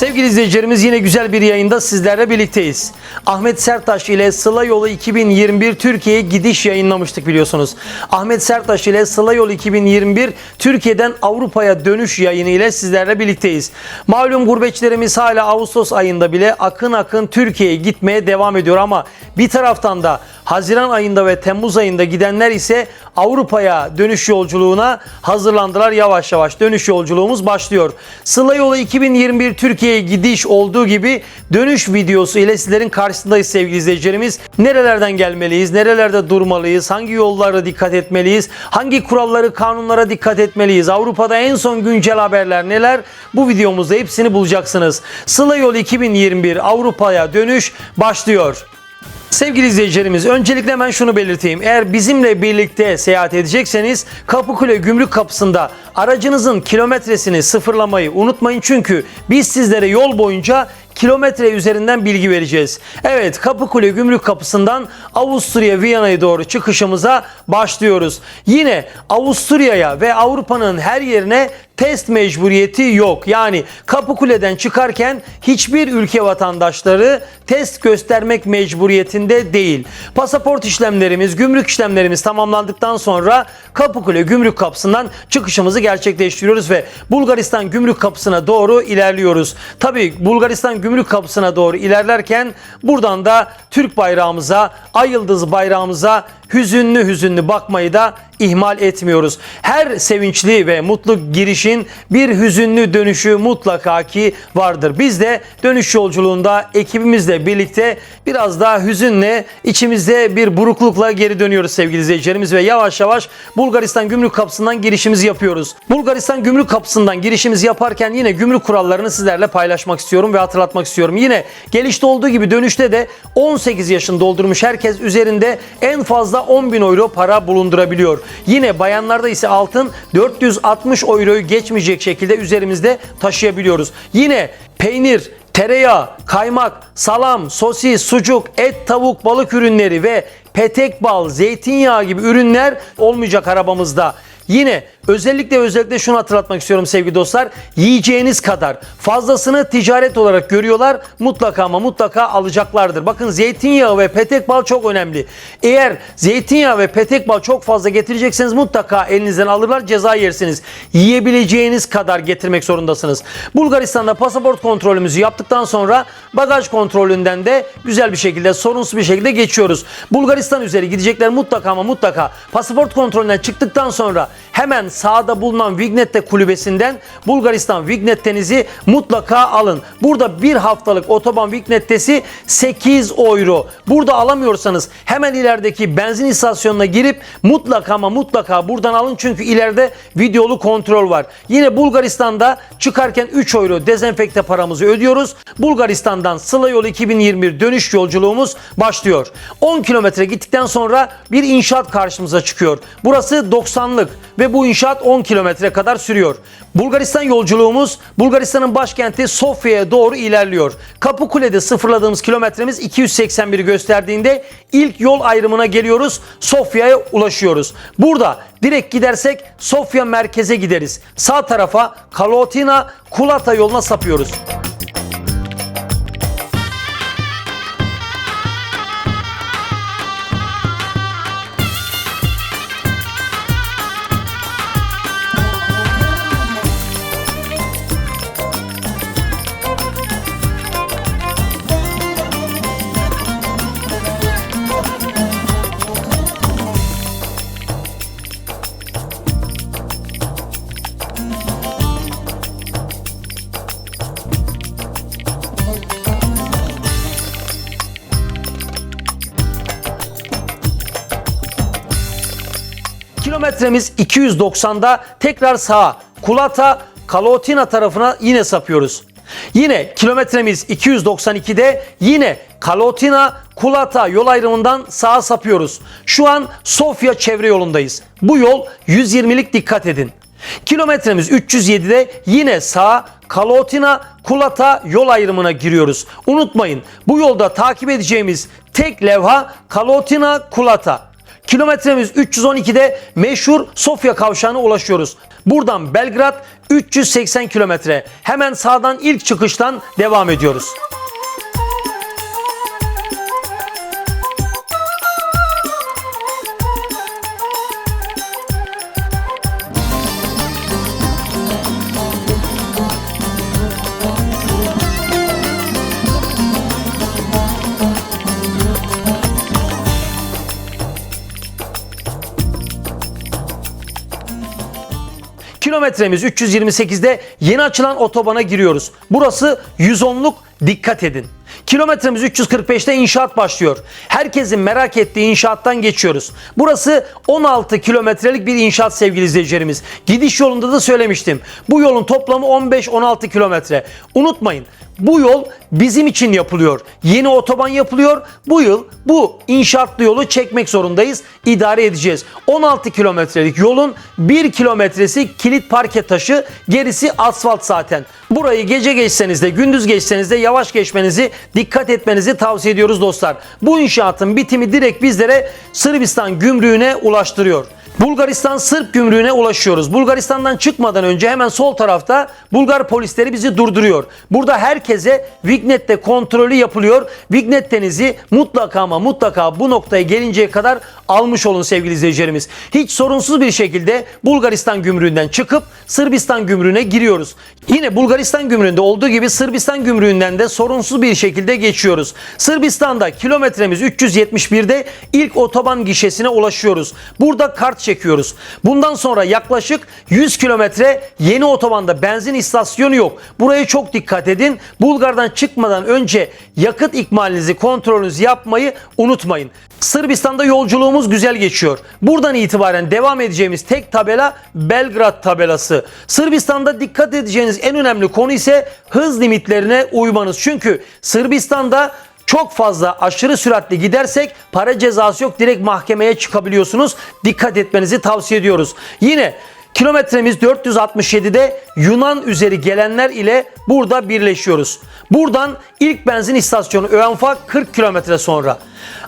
Sevgili izleyicilerimiz yine güzel bir yayında sizlerle birlikteyiz. Ahmet Sertaş ile Sıla Yolu 2021 Türkiye'ye gidiş yayınlamıştık biliyorsunuz. Ahmet Sertaş ile Sıla Yolu 2021 Türkiye'den Avrupa'ya dönüş yayını ile sizlerle birlikteyiz. Malum gurbetçilerimiz hala Ağustos ayında bile akın akın Türkiye'ye gitmeye devam ediyor ama bir taraftan da Haziran ayında ve Temmuz ayında gidenler ise Avrupa'ya dönüş yolculuğuna hazırlandılar. Yavaş yavaş dönüş yolculuğumuz başlıyor. Sıla Yolu 2021 Türkiye'ye gidiş olduğu gibi dönüş videosu ile sizlerin karşısındayız sevgili izleyicilerimiz. Nerelerden gelmeliyiz, nerelerde durmalıyız, hangi yollara dikkat etmeliyiz, hangi kuralları, kanunlara dikkat etmeliyiz, Avrupa'da en son güncel haberler neler bu videomuzda hepsini bulacaksınız. Sıla Yolu 2021 Avrupa'ya dönüş başlıyor. Sevgili izleyicilerimiz öncelikle hemen şunu belirteyim. Eğer bizimle birlikte seyahat edecekseniz Kapıkule Gümrük Kapısı'nda aracınızın kilometresini sıfırlamayı unutmayın. Çünkü biz sizlere yol boyunca kilometre üzerinden bilgi vereceğiz. Evet Kapıkule Gümrük Kapısı'ndan Avusturya Viyana'ya doğru çıkışımıza başlıyoruz. Yine Avusturya'ya ve Avrupa'nın her yerine test mecburiyeti yok. Yani Kapıkule'den çıkarken hiçbir ülke vatandaşları test göstermek mecburiyetinde değil. Pasaport işlemlerimiz, gümrük işlemlerimiz tamamlandıktan sonra Kapıkule Gümrük Kapısı'ndan çıkışımızı gerçekleştiriyoruz ve Bulgaristan Gümrük Kapısı'na doğru ilerliyoruz. Tabii Bulgaristan Gümrük Kapısı'na doğru ilerlerken buradan da Türk bayrağımıza, ay yıldız bayrağımıza hüzünlü hüzünlü bakmayı da ihmal etmiyoruz. Her sevinçli ve mutlu girişin bir hüzünlü dönüşü mutlaka ki vardır. Biz de dönüş yolculuğunda ekibimizle birlikte biraz daha hüzünle içimizde bir buruklukla geri dönüyoruz sevgili izleyicilerimiz ve yavaş yavaş Bulgaristan gümrük kapısından girişimizi yapıyoruz. Bulgaristan gümrük kapısından girişimizi yaparken yine gümrük kurallarını sizlerle paylaşmak istiyorum ve hatırlatmak istiyorum. Yine gelişte olduğu gibi dönüşte de 18 yaşını doldurmuş herkes üzerinde en fazla 10 bin euro para bulundurabiliyor. Yine bayanlarda ise altın 460 euroyu geçmeyecek şekilde üzerimizde taşıyabiliyoruz. Yine peynir, tereyağı, kaymak, salam, sosis, sucuk, et, tavuk, balık ürünleri ve petek bal, zeytinyağı gibi ürünler olmayacak arabamızda. Yine özellikle özellikle şunu hatırlatmak istiyorum sevgili dostlar. Yiyeceğiniz kadar fazlasını ticaret olarak görüyorlar. Mutlaka ama mutlaka alacaklardır. Bakın zeytinyağı ve petek bal çok önemli. Eğer zeytinyağı ve petek bal çok fazla getirecekseniz mutlaka elinizden alırlar ceza yersiniz. Yiyebileceğiniz kadar getirmek zorundasınız. Bulgaristan'da pasaport kontrolümüzü yaptıktan sonra bagaj kontrolünden de güzel bir şekilde sorunsuz bir şekilde geçiyoruz. Bulgaristan üzeri gidecekler mutlaka ama mutlaka pasaport kontrolünden çıktıktan sonra hemen sağda bulunan Vignette kulübesinden Bulgaristan Vignette'nizi mutlaka alın. Burada bir haftalık otoban Vignettesi 8 euro. Burada alamıyorsanız hemen ilerideki benzin istasyonuna girip mutlaka ama mutlaka buradan alın çünkü ileride videolu kontrol var. Yine Bulgaristan'da çıkarken 3 euro dezenfekte paramızı ödüyoruz. Bulgaristan'dan Sıla Yolu 2021 dönüş yolculuğumuz başlıyor. 10 kilometre gittikten sonra bir inşaat karşımıza çıkıyor. Burası 90'lık ve bu inşaat 10 kilometre kadar sürüyor. Bulgaristan yolculuğumuz Bulgaristan'ın başkenti Sofya'ya doğru ilerliyor. Kapıkule'de sıfırladığımız kilometremiz 281 gösterdiğinde ilk yol ayrımına geliyoruz. Sofya'ya ulaşıyoruz. Burada direkt gidersek Sofya merkeze gideriz. Sağ tarafa Kalotina Kulata yoluna sapıyoruz. Kilometremiz 290'da tekrar sağa Kulata Kalotina tarafına yine sapıyoruz. Yine kilometremiz 292'de yine Kalotina Kulata yol ayrımından sağa sapıyoruz. Şu an Sofya çevre yolundayız. Bu yol 120'lik dikkat edin. Kilometremiz 307'de yine sağ Kalotina Kulata yol ayrımına giriyoruz. Unutmayın bu yolda takip edeceğimiz tek levha Kalotina Kulata. Kilometremiz 312'de meşhur Sofya kavşağına ulaşıyoruz. Buradan Belgrad 380 kilometre. Hemen sağdan ilk çıkıştan devam ediyoruz. Kilometremiz 328'de yeni açılan otobana giriyoruz. Burası 110'luk dikkat edin. Kilometremiz 345'te inşaat başlıyor. Herkesin merak ettiği inşaattan geçiyoruz. Burası 16 kilometrelik bir inşaat sevgili izleyicilerimiz. Gidiş yolunda da söylemiştim. Bu yolun toplamı 15-16 kilometre. Unutmayın bu yol bizim için yapılıyor. Yeni otoban yapılıyor. Bu yıl bu inşaatlı yolu çekmek zorundayız. İdare edeceğiz. 16 kilometrelik yolun 1 kilometresi kilit parke taşı, gerisi asfalt zaten. Burayı gece geçseniz de gündüz geçseniz de yavaş geçmenizi, dikkat etmenizi tavsiye ediyoruz dostlar. Bu inşaatın bitimi direkt bizlere Sırbistan gümrüğüne ulaştırıyor. Bulgaristan Sırp gümrüğüne ulaşıyoruz. Bulgaristan'dan çıkmadan önce hemen sol tarafta Bulgar polisleri bizi durduruyor. Burada herkese Vignette kontrolü yapılıyor. Vignettenizi mutlaka ama mutlaka bu noktaya gelinceye kadar almış olun sevgili izleyicilerimiz. Hiç sorunsuz bir şekilde Bulgaristan gümrüğünden çıkıp Sırbistan gümrüğüne giriyoruz. Yine Bulgaristan gümrüğünde olduğu gibi Sırbistan gümrüğünden de sorunsuz bir şekilde geçiyoruz. Sırbistan'da kilometremiz 371'de ilk otoban gişesine ulaşıyoruz. Burada kart çekiyoruz. Bundan sonra yaklaşık 100 kilometre yeni otobanda benzin istasyonu yok. Buraya çok dikkat edin. Bulgar'dan çıkmadan önce yakıt ikmalinizi kontrolünüzü yapmayı unutmayın. Sırbistan'da yolculuğumuz güzel geçiyor. Buradan itibaren devam edeceğimiz tek tabela Belgrad tabelası. Sırbistan'da dikkat edeceğiniz en önemli konu ise hız limitlerine uymanız. Çünkü Sırbistan'da çok fazla aşırı süratli gidersek para cezası yok. Direkt mahkemeye çıkabiliyorsunuz. Dikkat etmenizi tavsiye ediyoruz. Yine kilometremiz 467'de Yunan üzeri gelenler ile burada birleşiyoruz. Buradan ilk benzin istasyonu Öenfa 40 kilometre sonra.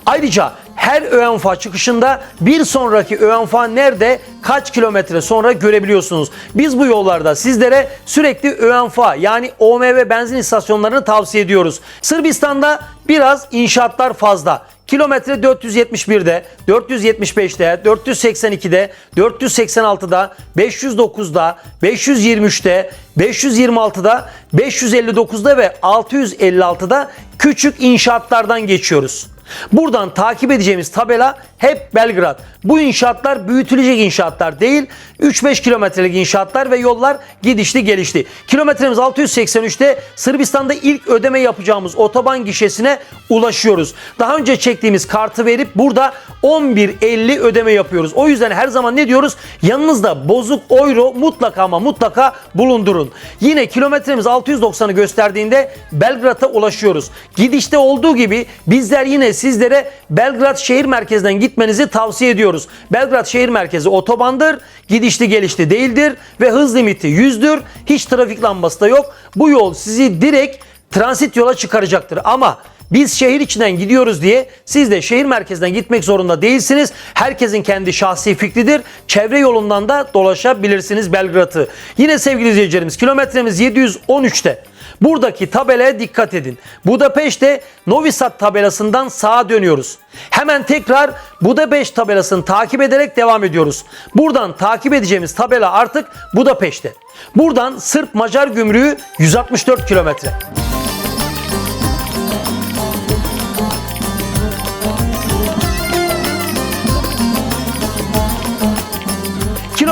Ayrıca her ÖENFA çıkışında bir sonraki ÖENFA nerede kaç kilometre sonra görebiliyorsunuz. Biz bu yollarda sizlere sürekli ÖENFA yani OMV benzin istasyonlarını tavsiye ediyoruz. Sırbistan'da biraz inşaatlar fazla. Kilometre 471'de, 475'te, 482'de, 486'da, 509'da, 523'te, 526'da, 559'da ve 656'da küçük inşaatlardan geçiyoruz. Buradan takip edeceğimiz tabela hep Belgrad. Bu inşaatlar büyütülecek inşaatlar değil. 3-5 kilometrelik inşaatlar ve yollar gidişli gelişli. Kilometremiz 683'te Sırbistan'da ilk ödeme yapacağımız otoban gişesine ulaşıyoruz. Daha önce çektiğimiz kartı verip burada 11.50 ödeme yapıyoruz. O yüzden her zaman ne diyoruz? Yanınızda bozuk euro mutlaka ama mutlaka bulundurun. Yine kilometremiz 690'ı gösterdiğinde Belgrad'a ulaşıyoruz. Gidişte olduğu gibi bizler yine sizlere Belgrad şehir merkezinden gitmenizi tavsiye ediyoruz. Belgrad şehir merkezi otobandır. Gidişli gelişli değildir ve hız limiti 100'dür. Hiç trafik lambası da yok. Bu yol sizi direkt transit yola çıkaracaktır. Ama biz şehir içinden gidiyoruz diye siz de şehir merkezinden gitmek zorunda değilsiniz. Herkesin kendi şahsi fikridir. Çevre yolundan da dolaşabilirsiniz Belgrad'ı. Yine sevgili izleyicilerimiz kilometremiz 713'te. Buradaki tabelaya dikkat edin. Budapeşte Novi Sad tabelasından sağa dönüyoruz. Hemen tekrar Budapeşt tabelasını takip ederek devam ediyoruz. Buradan takip edeceğimiz tabela artık Budapeşte. Buradan Sırp Macar gümrüğü 164 kilometre.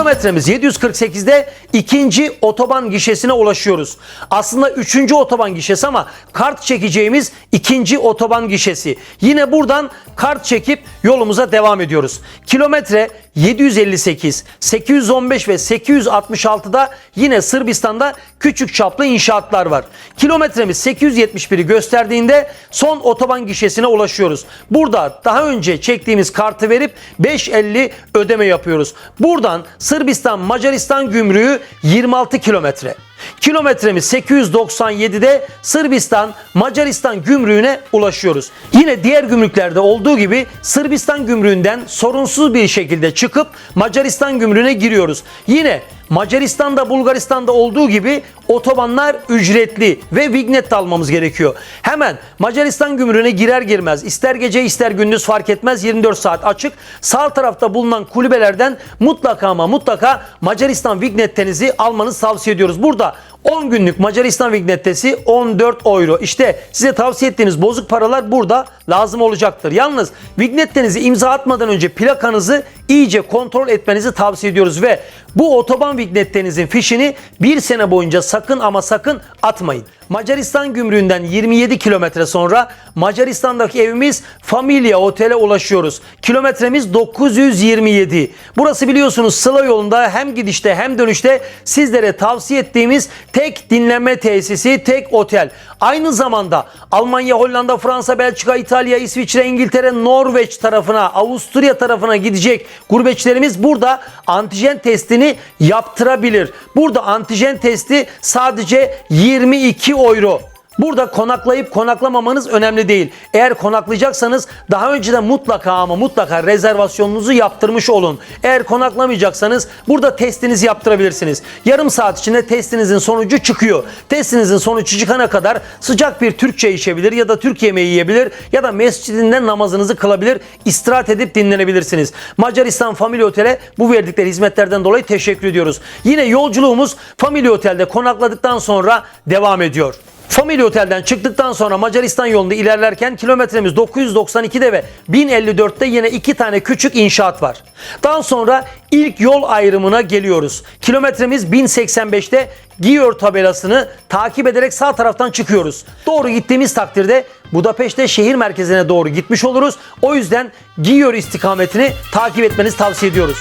Kilometremiz 748'de ikinci otoban gişesine ulaşıyoruz. Aslında üçüncü otoban gişesi ama kart çekeceğimiz ikinci otoban gişesi. Yine buradan kart çekip yolumuza devam ediyoruz. Kilometre 758, 815 ve 866'da yine Sırbistan'da küçük çaplı inşaatlar var. Kilometremiz 871'i gösterdiğinde son otoban gişesine ulaşıyoruz. Burada daha önce çektiğimiz kartı verip 5.50 ödeme yapıyoruz. Buradan Sırbistan Macaristan gümrüğü 26 kilometre. Kilometremiz 897'de Sırbistan Macaristan gümrüğüne ulaşıyoruz. Yine diğer gümrüklerde olduğu gibi Sırbistan gümrüğünden sorunsuz bir şekilde çıkıp Macaristan gümrüğüne giriyoruz. Yine Macaristan'da Bulgaristan'da olduğu gibi otobanlar ücretli ve vignette almamız gerekiyor. Hemen Macaristan gümrüğüne girer girmez ister gece ister gündüz fark etmez 24 saat açık. Sağ tarafta bulunan kulübelerden mutlaka ama mutlaka Macaristan vignettenizi almanızı tavsiye ediyoruz. Burada 10 günlük Macaristan vignettesi 14 euro. İşte size tavsiye ettiğiniz bozuk paralar burada lazım olacaktır. Yalnız vignettenizi imza atmadan önce plakanızı iyice kontrol etmenizi tavsiye ediyoruz ve bu otoban vignettenizin fişini bir sene boyunca sakın ama sakın atmayın. Macaristan gümrüğünden 27 kilometre sonra Macaristan'daki evimiz Familia Otel'e ulaşıyoruz. Kilometremiz 927. Burası biliyorsunuz Sıla yolunda hem gidişte hem dönüşte sizlere tavsiye ettiğimiz tek dinlenme tesisi, tek otel. Aynı zamanda Almanya, Hollanda, Fransa, Belçika, İtalya, İsviçre, İngiltere, Norveç tarafına, Avusturya tarafına gidecek gurbetçilerimiz burada antijen testini yaptırabilir. Burada antijen testi sadece 22 euro. Burada konaklayıp konaklamamanız önemli değil. Eğer konaklayacaksanız daha önceden mutlaka ama mutlaka rezervasyonunuzu yaptırmış olun. Eğer konaklamayacaksanız burada testinizi yaptırabilirsiniz. Yarım saat içinde testinizin sonucu çıkıyor. Testinizin sonucu çıkana kadar sıcak bir Türkçe içebilir ya da Türk yemeği yiyebilir ya da mescidinde namazınızı kılabilir, istirahat edip dinlenebilirsiniz. Macaristan Family Otel'e bu verdikleri hizmetlerden dolayı teşekkür ediyoruz. Yine yolculuğumuz Family Otel'de konakladıktan sonra devam ediyor. Family Otel'den çıktıktan sonra Macaristan yolunda ilerlerken kilometremiz 992'de ve 1054'te yine iki tane küçük inşaat var. Daha sonra ilk yol ayrımına geliyoruz. Kilometremiz 1085'te Giyor tabelasını takip ederek sağ taraftan çıkıyoruz. Doğru gittiğimiz takdirde Budapeşte şehir merkezine doğru gitmiş oluruz. O yüzden Giyor istikametini takip etmenizi tavsiye ediyoruz.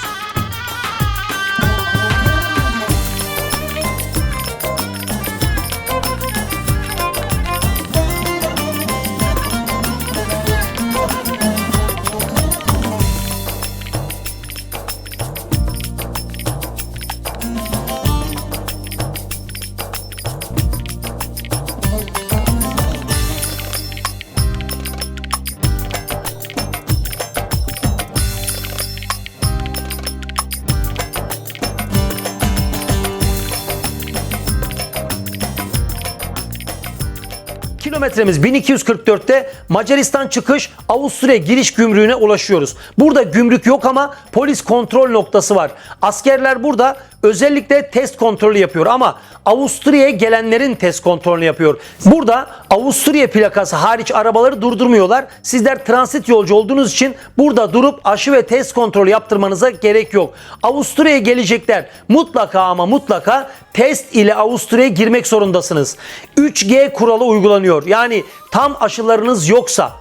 Kilometremiz 1244'te Macaristan çıkış Avusturya giriş gümrüğüne ulaşıyoruz. Burada gümrük yok ama polis kontrol noktası var. Askerler burada özellikle test kontrolü yapıyor ama Avusturya'ya gelenlerin test kontrolünü yapıyor. Burada Avusturya plakası hariç arabaları durdurmuyorlar. Sizler transit yolcu olduğunuz için burada durup aşı ve test kontrolü yaptırmanıza gerek yok. Avusturya'ya gelecekler mutlaka ama mutlaka test ile Avusturya'ya girmek zorundasınız. 3G kuralı uygulanıyor. Yani tam aşılarınız yoksa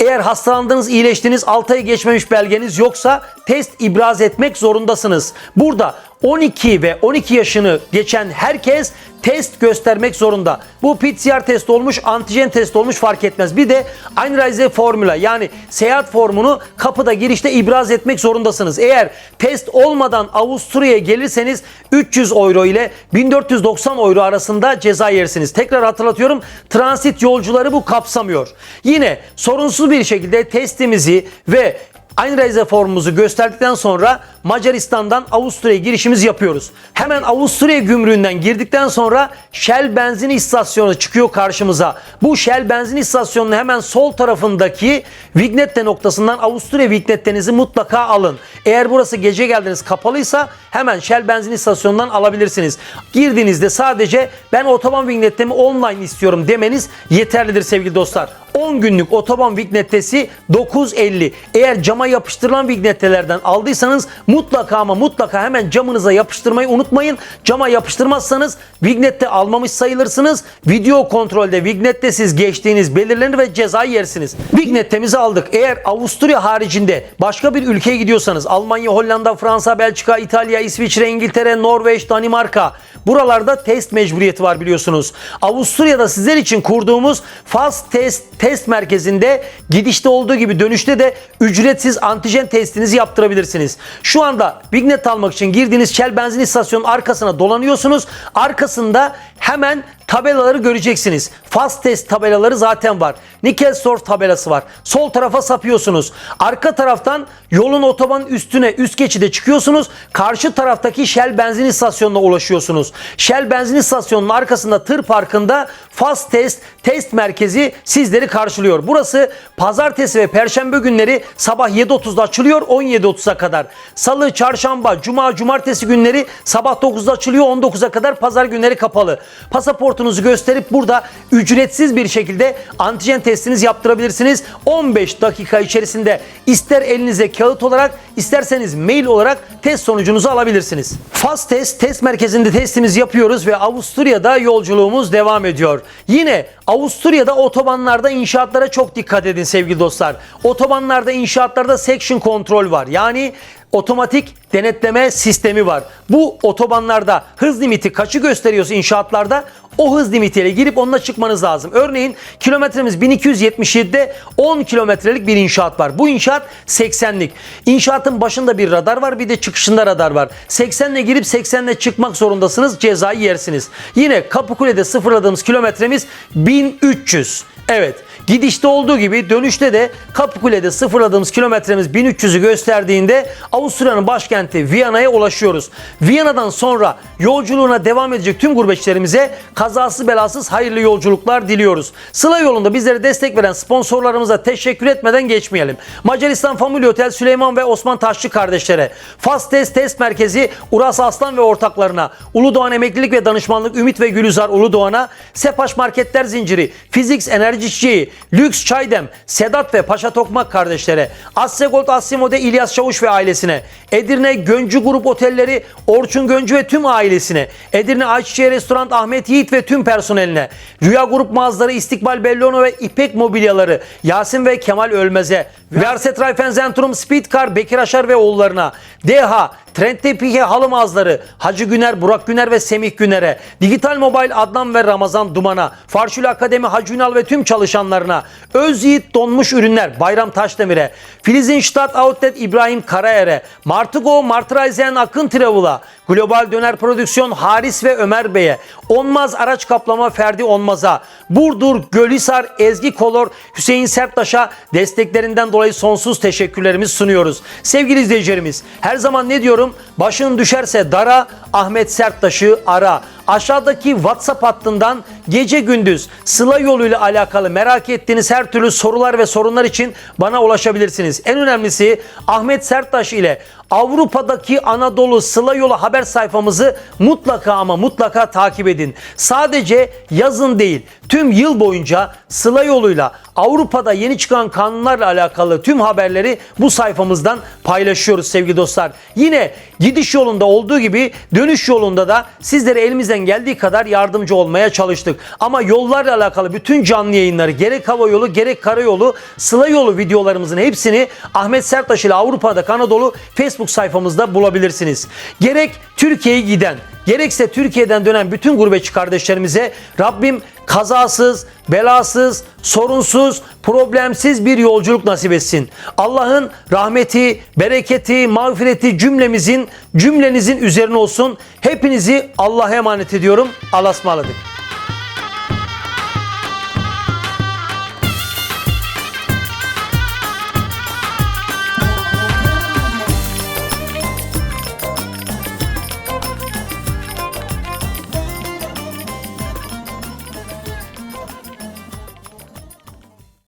eğer hastalandınız, iyileştiniz, 6 ay geçmemiş belgeniz yoksa test ibraz etmek zorundasınız. Burada 12 ve 12 yaşını geçen herkes test göstermek zorunda. Bu PCR test olmuş, antijen test olmuş fark etmez. Bir de Einreise formüla yani seyahat formunu kapıda girişte ibraz etmek zorundasınız. Eğer test olmadan Avusturya'ya gelirseniz 300 euro ile 1490 euro arasında ceza yersiniz. Tekrar hatırlatıyorum transit yolcuları bu kapsamıyor. Yine sorunsuz bir şekilde testimizi ve Einreise formumuzu gösterdikten sonra Macaristan'dan Avusturya'ya girişimizi yapıyoruz. Hemen Avusturya gümrüğünden girdikten sonra Shell benzin istasyonu çıkıyor karşımıza. Bu Shell benzin istasyonunun hemen sol tarafındaki Vignette noktasından Avusturya Vignettenizi mutlaka alın. Eğer burası gece geldiniz kapalıysa hemen Shell benzin istasyonundan alabilirsiniz. Girdiğinizde sadece ben otoban vignettemi online istiyorum demeniz yeterlidir sevgili dostlar. 10 günlük otoban vignettesi 9.50. Eğer cama yapıştırılan vignettelerden aldıysanız mutlaka ama mutlaka hemen camınıza yapıştırmayı unutmayın. Cama yapıştırmazsanız vignette almamış sayılırsınız. Video kontrolde vignette siz geçtiğiniz belirlenir ve ceza yersiniz. Vignettemizi aldık. Eğer Avusturya haricinde başka bir ülkeye gidiyorsanız Almanya, Hollanda, Fransa, Belçika, İtalya, İsviçre, İngiltere, Norveç, Danimarka buralarda test mecburiyeti var biliyorsunuz. Avusturya'da sizler için kurduğumuz Fast Test test merkezinde gidişte olduğu gibi dönüşte de ücretsiz antijen testinizi yaptırabilirsiniz. Şu anda Vignet almak için girdiğiniz Shell benzin istasyonunun arkasına dolanıyorsunuz. Arkasında hemen tabelaları göreceksiniz. Fast test tabelaları zaten var. Nickelsdorf tabelası var. Sol tarafa sapıyorsunuz. Arka taraftan yolun otobanın üstüne üst geçide çıkıyorsunuz. Karşı taraftaki Shell benzin istasyonuna ulaşıyorsunuz. Shell benzin istasyonunun arkasında tır parkında Fast Test test merkezi sizleri karşılıyor. Burası pazartesi ve perşembe günleri sabah 7.30'da açılıyor 17.30'a kadar. Salı, çarşamba, cuma, cumartesi günleri sabah 9'da açılıyor 19'a kadar pazar günleri kapalı. Pasaportunuzu gösterip burada ücretsiz bir şekilde antijen testinizi yaptırabilirsiniz. 15 dakika içerisinde ister elinize kağıt olarak isterseniz mail olarak test sonucunuzu alabilirsiniz. Fast Test test merkezinde testimizi yapıyoruz ve Avusturya'da yolculuğumuz devam ediyor. Yine Avusturya'da otobanlarda inşaatlara çok dikkat edin sevgili dostlar. Otobanlarda inşaatlarda section kontrol var. Yani otomatik denetleme sistemi var. Bu otobanlarda hız limiti kaçı gösteriyorsa inşaatlarda o hız limitiyle girip onunla çıkmanız lazım. Örneğin kilometremiz 1277'de 10 kilometrelik bir inşaat var. Bu inşaat 80'lik. İnşaatın başında bir radar var bir de çıkışında radar var. 80'le girip 80'le çıkmak zorundasınız cezayı yersiniz. Yine Kapıkule'de sıfırladığımız kilometremiz 1300. Evet gidişte olduğu gibi dönüşte de Kapıkule'de sıfırladığımız kilometremiz 1300'ü gösterdiğinde Avusturya'nın başkenti Viyana'ya ulaşıyoruz. Viyana'dan sonra yolculuğuna devam edecek tüm gurbetçilerimize kazası belasız hayırlı yolculuklar diliyoruz. Sıla yolunda bizlere destek veren sponsorlarımıza teşekkür etmeden geçmeyelim. Macaristan Family Otel Süleyman ve Osman Taşçı kardeşlere, Fast Test Test Merkezi Uras Aslan ve ortaklarına, Uludoğan Emeklilik ve Danışmanlık Ümit ve Gülizar Uludoğan'a, Sepaş Marketler Zinciri, Fiziks Enerji Çiçeği, Lüks Çaydem, Sedat ve Paşa Tokmak kardeşlere, Assegold Assimode İlyas Çavuş ve ailesine, Edirne Göncü Grup Otelleri Orçun Göncü ve tüm ailesine, Edirne Ayçiçeği Restoran Ahmet Yiğit ve tüm personeline, Rüya Grup mağazaları İstikbal Bellono ve İpek Mobilyaları, Yasin ve Kemal Ölmez'e, Verset Raifen Zentrum Speedcar Bekir Aşar ve oğullarına, DH, Trendte Pike halı mağazaları, Hacı Güner, Burak Güner ve Semih Güner'e, Digital Mobile Adnan ve Ramazan Duman'a, Farşül Akademi Hacı Ünal ve tüm çalışanlarına, Özyiğit Donmuş Ürünler Bayram Taşdemir'e, Filizinstadt Outlet İbrahim Karayer'e, Martıgo Martreisen Akın Travel'a, Global Döner Prodüksiyon Haris ve Ömer Bey'e, Onmaz Araç Kaplama Ferdi Onmaz'a, Burdur Gölhisar Ezgi Kolor Hüseyin Serttaş'a desteklerinden dolayı sonsuz teşekkürlerimizi sunuyoruz. Sevgili izleyicilerimiz her zaman ne diyorum? Başın düşerse dara Ahmet Serttaş'ı ara. Aşağıdaki WhatsApp hattından gece gündüz Sıla yoluyla alakalı merak ettiğiniz her türlü sorular ve sorunlar için bana ulaşabilirsiniz. En önemlisi Ahmet Serttaş ile Avrupa'daki Anadolu Sıla Yolu haber sayfamızı mutlaka ama mutlaka takip edin. Sadece yazın değil tüm yıl boyunca Sıla yoluyla Avrupa'da yeni çıkan kanunlarla alakalı tüm haberleri bu sayfamızdan paylaşıyoruz sevgili dostlar. Yine gidiş yolunda olduğu gibi dönüş yolunda da sizlere elimizden geldiği kadar yardımcı olmaya çalıştık. Ama yollarla alakalı bütün canlı yayınları gerek hava yolu gerek karayolu Sıla yolu videolarımızın hepsini Ahmet Serttaş ile Avrupa'da Anadolu Facebook sayfamızda bulabilirsiniz. Gerek Türkiye'ye giden gerekse Türkiye'den dönen bütün gurbetçi kardeşlerimize Rabbim kazasız, belasız, sorunsuz, problemsiz bir yolculuk nasip etsin. Allah'ın rahmeti, bereketi, mağfireti cümlemizin, cümlenizin üzerine olsun. Hepinizi Allah'a emanet ediyorum. Allah'a ısmarladık.